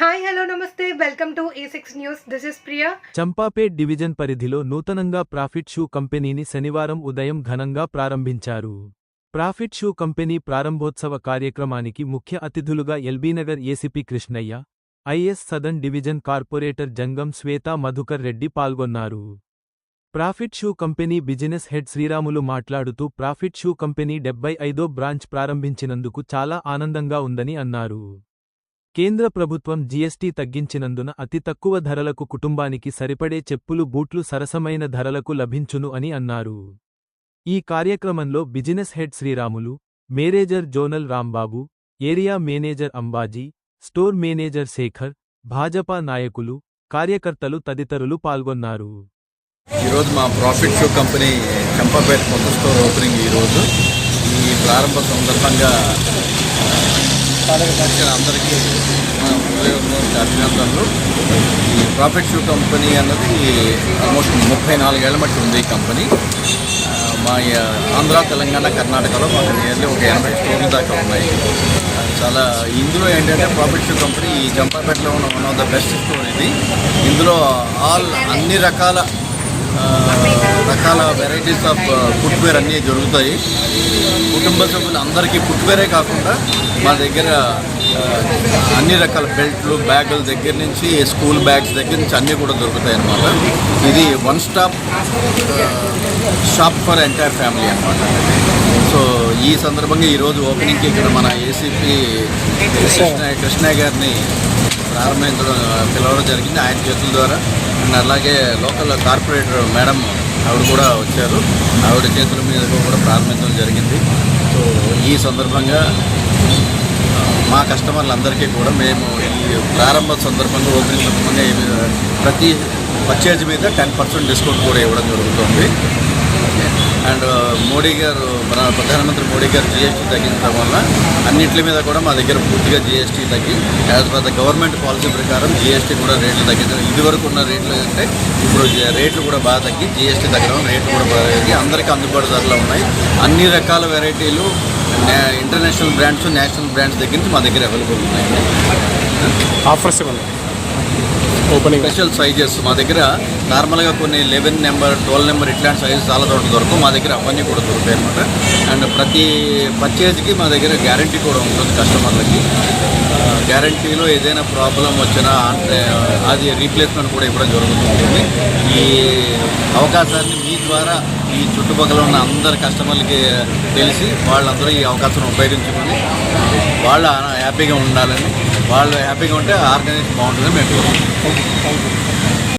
Hi hello నమస్తే. Welcome to A six news this is Priya Champapet division పరిధిలో నూతనంగా profit shoe కంపెనీని శనివారం ఉదయం ఘనంగా ప్రారంభించారు. ప్రాఫిట్ షూ కంపెనీ ప్రారంభోత్సవ కార్యక్రమానికి ముఖ్య అతిథులుగా LB Nagar ACP Krishnaiah IS Sadan division corporator Jangam Shweta Madhukar Reddy పాల్గొన్నారు. Profit shoe company business head Sriramulu మాట్లాడుతూ ప్రాఫిట్ షూ కంపెనీ డెబ్బై ఐదో బ్రాంచ్ ప్రారంభించినందుకు చాలా ఆనందంగా ఉందని అన్నారు. కేంద్ర ప్రభుత్వం జీఎస్టీ తగ్గించినందున అతి తక్కువ ధరలకు కుటుంబానికి సరిపడే చెప్పులు బూట్లు సరసమైన ధరలకు లభించును అని అన్నారు. ఈ కార్యక్రమంలో business head Sriramulu manager zonal Rambabu area manager Ambaji store manager Shekar Bhajapa నాయకులు కార్యకర్తలు తదితరులు పాల్గొన్నారు. ఈరోజు మా ప్రాఫిట్ షో కంపెనీ చంపాపేట కొత్త స్టోర్ ఓపెనింగ్ ఈరోజు. ఈ ప్రారంభ సందర్భంగా వచ్చిన అందరికీ అభినందనలు. ఈ ప్రాఫిట్ షూ కంపెనీ అన్నది ఆల్మోస్ట్ ముప్పై నాలుగేళ్ళ మట్టి ఉంది ఈ కంపెనీ. మా ఆంధ్ర తెలంగాణ కర్ణాటకలో మాకు నియర్లీ ఒక ఎనభై స్టోర్లు దాకా ఉన్నాయి. చాలా ఇందులో ఏంటంటే ప్రాఫిట్ షూ కంపెనీ ఈ జంపాపేటలో ఉన్న one of the best store ఇది. ఇందులో ఆల్ అన్ని రకాల రకాల వెరైటీస్ ఆఫ్ ఫుట్వేర్ అన్నీ దొరుకుతాయి కుటుంబ సభ్యులు అందరికీ ఫుట్వేరే కాకుండా మా దగ్గర uh, అన్ని రకాల బెల్ట్లు బ్యాగుల దగ్గర నుంచి స్కూల్ బ్యాగ్స్ దగ్గర నుంచి అన్నీ కూడా దొరుకుతాయి అన్నమాట. ఇది one stop shop for entire family అనమాట సో ఈ సందర్భంగా ఈరోజు ఓపెనింగ్కి ఇక్కడ మన ఏసీపీ కృష్ణ కృష్ణ గారిని ప్రారంభించడం పిలవడం జరిగింది. ఆయన చేతుల ద్వారా. అండ్ అలాగే లోకల్ కార్పొరేటర్ మేడం ఆవిడ కూడా వచ్చారు. ఆవిడ చేతుల మీద కూడా ప్రారంభించడం జరిగింది. సో ఈ సందర్భంగా మా కస్టమర్లందరికీ కూడా మేము ఈ ప్రారంభ సందర్భంగా ఓపెనింగ్ సందర్భంగా ప్రతి పర్చేజ్ మీద టెన్ పర్సెంట్ డిస్కౌంట్ కూడా ఇవ్వడం జరుగుతుంది. అండ్ మోడీ గారు మన ప్రధానమంత్రి మోడీ గారు జిఎస్టీ తగ్గించడం వల్ల అన్నింటి మీద కూడా మా దగ్గర పూర్తిగా జిఎస్టీ తగ్గి as per the government policy ప్రకారం జిఎస్టీ కూడా రేట్లు తగ్గించడం ఇదివరకు ఉన్న రేట్లు అంటే ఇప్పుడు రేట్లు కూడా బాగా తగ్గి జిఎస్టీ తగ్గడం రేట్లు కూడా బాగా తగ్గి అందరికీ అందుబాటు ధరలో ఉన్నాయి. అన్ని రకాల వెరైటీలు ఇంటర్నేషనల్ బ్రాండ్స్ నేషనల్ బ్రాండ్స్ దగ్గర నుంచి మా దగ్గర అవైలబుల్ ఉన్నాయి. ఆఫర్స్ ఉన్నాయి ఓపెనింగ్ స్పెషల్ సైజెస్ మా దగ్గర నార్మల్గా కొన్ని లెవెన్ నెంబర్ ట్వెల్వ్ నెంబర్ ఇట్లాంటి సైజెస్ చాలా చోట్ల దొరకవు మా దగ్గర అవన్నీ కూడా దొరుకుతాయి అనమాట అండ్ ప్రతి పర్చేజ్కి మా దగ్గర గ్యారంటీ కూడా ఉంటుంది కస్టమర్లకి గ్యారంటీలో ఏదైనా ప్రాబ్లం వచ్చినా అంటే అది రీప్లేస్మెంట్ కూడా ఇవ్వడం జరుగుతుంది. ఈ అవకాశాన్ని మీ ద్వారా ఈ చుట్టుపక్కల ఉన్న అందరి కస్టమర్లకి తెలిసి వాళ్ళందరూ ఈ అవకాశం ఉపయోగించుకొని వాళ్ళు హ్యాపీగా ఉండాలని వాళ్ళు హ్యాపీగా ఉంటే ఆర్గనైజ్ బాగుంటుందని మేము థ్యాంక్ యూ